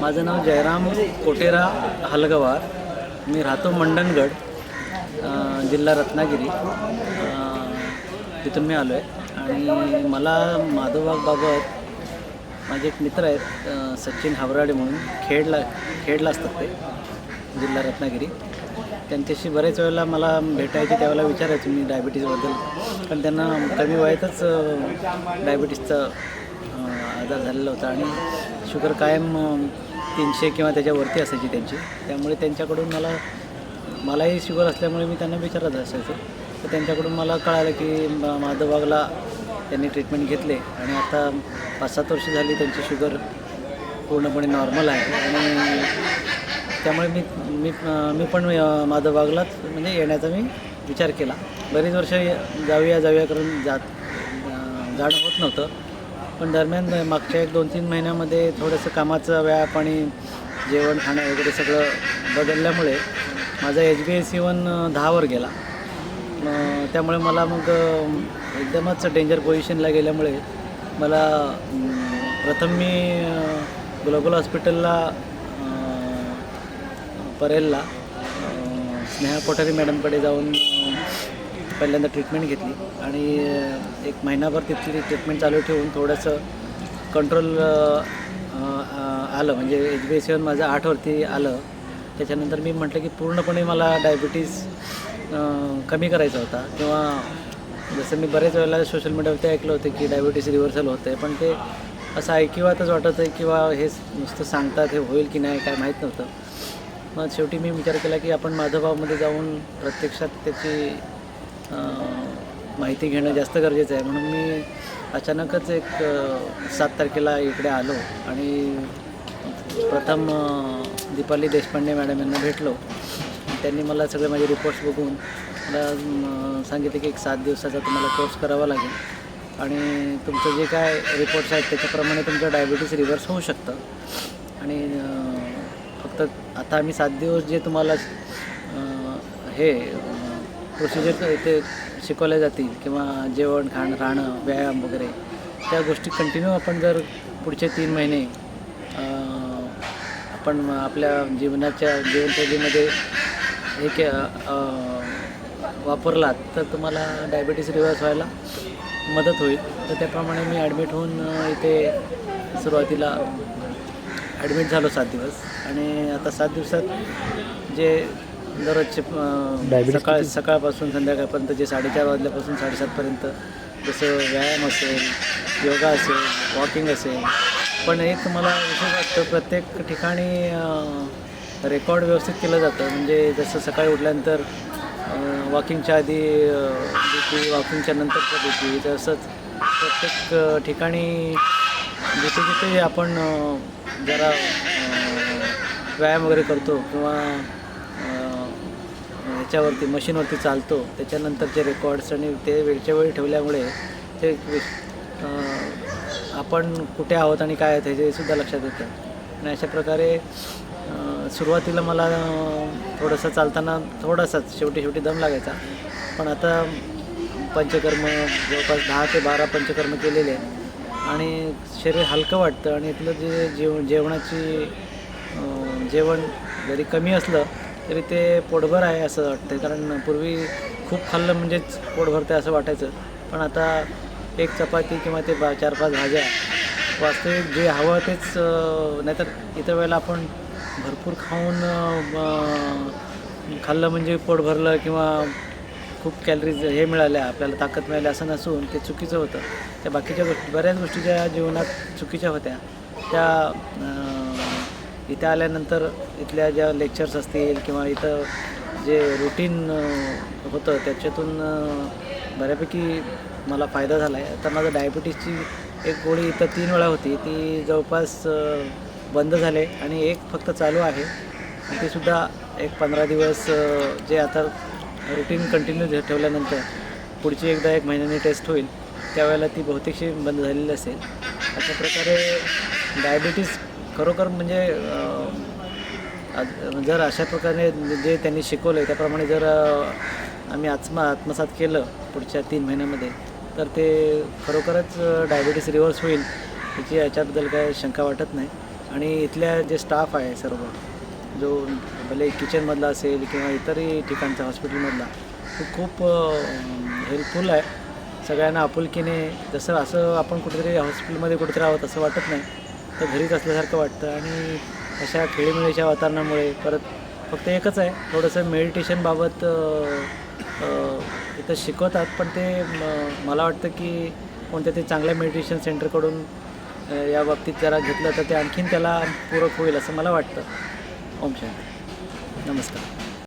माझं नाव जयराम कोटेरा हलगवार. मी राहतो मंडणगड जिल्हा रत्नागिरी. तिथून मी आलो आहे आणि मला माधवबागबाबत माझे एक मित्र आहेत सचिन हावराडे म्हणून. खेडला खेडला असतात ते जिल्हा रत्नागिरी. त्यांच्याशी बरेच वेळेला मला भेटायचे त्यावेळेला विचारायचो मी डायबिटीजबद्दल पण त्यांना कमी वयातच डायबिटीसचा आजार झालेला होता. आणि शुगर कायम तीनशे किंवा त्याच्यावरती असायची त्यांची. त्यामुळे त्यांच्याकडून मला मलाही शुगर असल्यामुळे मी त्यांना विचारत असायचो. तर त्यांच्याकडून मला कळालं की माधव माधवबागला त्यांनी ट्रीटमेंट घेतले आणि आता पाच सात वर्ष झाली त्यांची शुगर पूर्णपणे नॉर्मल आहे. आणि त्यामुळे मी मी मी पण अ, माधवबागलाच म्हणजे येण्याचा मी विचार केला. बरीच वर्ष जाऊया जाऊया करून जात जाणं होत नव्हतं. पण दरम्यान मागच्या एक दोन तीन महिन्यामध्ये थोडंसं कामाचा व्याप आणि जेवण खाणं वगैरे सगळं बदलल्यामुळे माझा एच बी एस वन दहावर गेला. त्यामुळे मला मग एकदमच डेंजर पोझिशनला गेल्यामुळे मला प्रथम मी ग्लोबल हॉस्पिटलला परेलला स्नेहा कोठारी मॅडमकडे जाऊन पहिल्यांदा ट्रीटमेंट घेतली आणि एक महिनाभर तिथली ट्रीटमेंट चालू ठेवून थोडंसं कंट्रोल आलं. म्हणजे एच बी एस वन माझं आठवरती आलं. त्याच्यानंतर मी म्हटलं की पूर्णपणे मला डायबिटीज कमी करायचा होता. किंवा जसं मी बरेच वेळेला सोशल मीडियावरती ऐकलं होतं की डायबिटीस रिव्हर्सल होतं आहे पण ते असं ऐकिवातच वाटत आहे किंवा हे नुसतं सांगतात हे होईल की नाही काय माहीत नव्हतं. मग शेवटी मी विचार केला की आपण माधवभावमध्ये जाऊन प्रत्यक्षात त्याची माहिती घेणं जास्त गरजेचं आहे. म्हणून मी अचानकच एक सात तारखेला इकडे आलो आणि प्रथम दीपाली देशपांडे मॅडम यांना भेटलो. त्यांनी मला सगळे माझे रिपोर्ट्स बघून मला सांगितले की एक सात दिवसाचा तुम्हाला कोर्स करावा लागेल. आणि तुमचं जे काय रिपोर्ट्स आहेत त्याच्याप्रमाणे तुमचं डायबिटीस रिव्हर्स होऊ शकतं. आणि फक्त आता आम्ही सात दिवस जे तुम्हाला हे प्रोसिजर इथे शिकवल्या जातील किंवा जेवण खाणं राहणं व्यायाम वगैरे त्या गोष्टी कंटिन्यू आपण जर पुढचे तीन महिने आपण आपल्या जीवनाच्या जीवनशैलीमध्ये हे के वापरलात तर तुम्हाला डायबिटीस रिव्हर्स व्हायला मदत होईल. तर त्याप्रमाणे मी ॲडमिट होऊन इथे सुरुवातीला ॲडमिट झालो सात दिवस. आणि आता सात दिवसात जे दररोजचे सकाळ सकाळपासून संध्याकाळपर्यंत जे साडेचार वाजल्यापासून साडेसातपर्यंत जसं व्यायाम असेल योगा असेल वॉकिंग असेल. पण एक मला विशेष वाटतं प्रत्येक ठिकाणी रेकॉर्ड व्यवस्थित केलं जातं. म्हणजे जसं सकाळी उठल्यानंतर वॉकिंगच्या आधी बी पी वॉकिंगच्या नंतरचं बी पी तसंच प्रत्येक ठिकाणी जिथे जिथे आपण जरा व्यायाम वगैरे करतो किंवा ह्याच्यावरती मशीनवरती चालतो. त्याच्यानंतरचे रेकॉर्ड्स आणि ते वेळच्या वेळी ठेवल्यामुळे ते आपण कुठे आहोत आणि काय आहेत हे सुद्धा लक्षात येतं. आणि अशा प्रकारे सुरुवातीला मला थोडंसं चालताना थोडासाच शेवटी शेवटी दम लागायचा. पण आता पंचकर्म जवळपास दहा ते बारा पंचकर्म केलेले. आहेत आणि शरीर हलकं वाटतं आणि इथलं जे जेव जेवणाची जेवण जरी कमी असलं तरी ते पोटभर आहे असं वाटतं कारण पूर्वी खूप खाल्लं म्हणजेच पोट भरतं असं वाटायचं. पण आता एक चपाती किंवा ते बा चार पाच भाज्या वास्तविक जे हवं तेच नाहीतर इतर वेळेला आपण भरपूर खाऊन खाल्लं म्हणजे पोट भरलं किंवा खूप कॅलरीज हे मिळाल्या आपल्याला ताकद मिळाली असं नसून ते चुकीचं होतं. त्या बाकीच्या गोष्टी बऱ्याच गोष्टी ज्या जीवनात चुकीच्या होत्या त्या इथे आल्यानंतर इथल्या ज्या लेक्चर्स असतील किंवा इथं जे रुटीन होतं त्याच्यातून बऱ्यापैकी मला फायदा झाला आहे आता माझं डायबिटीसची एक गोळी इथं तीन वेळा होती. ती जवळपास बंद झाले आणि एक फक्त चालू आहे. तीसुद्धा सुद्धा एक पंधरा दिवस जे आता रुटीन कंटिन्यू ठेवल्यानंतर पुढची एकदा एक महिन्याने टेस्ट होईल. त्यावेळेला ती बहुतेकशी बंद झालेली असेल. अशा प्रकारे डायबिटीस खरोखर म्हणजे जर अशा प्रकारे जे त्यांनी शिकवलं आहे त्याप्रमाणे जर आम्ही आत्मा आत्मसात केलं पुढच्या तीन महिन्यामध्ये तर ते खरोखरच डायबिटीस रिव्हर्स होईल याची याच्याबद्दल काय शंका वाटत नाही. आणि इथल्या जे स्टाफ आहे सर्व जो भले किचनमधला असेल किंवा इतरही ठिकाणचा हॉस्पिटलमधला तो खूप हेल्पफुल आहे. सगळ्यांना आपुलकीने जसं असं आपण कुठेतरी हॉस्पिटलमध्ये कुठेतरी आहोत असं वाटत नाही. तर घरीच असल्यासारखं वाटतं आणि अशा खेळीमेळीच्या वातावरणामुळे परत फक्त एकच आहे थोडंसं मेडिटेशनबाबत इथं शिकवतात. पण ते मला वाटतं की कोणत्या ते चांगल्या मेडिटेशन सेंटरकडून या बाबतीत जरा घेतलं तर ते आणखीन त्याला पूरक होईल असं मला वाटतं. ओम शांती. नमस्कार.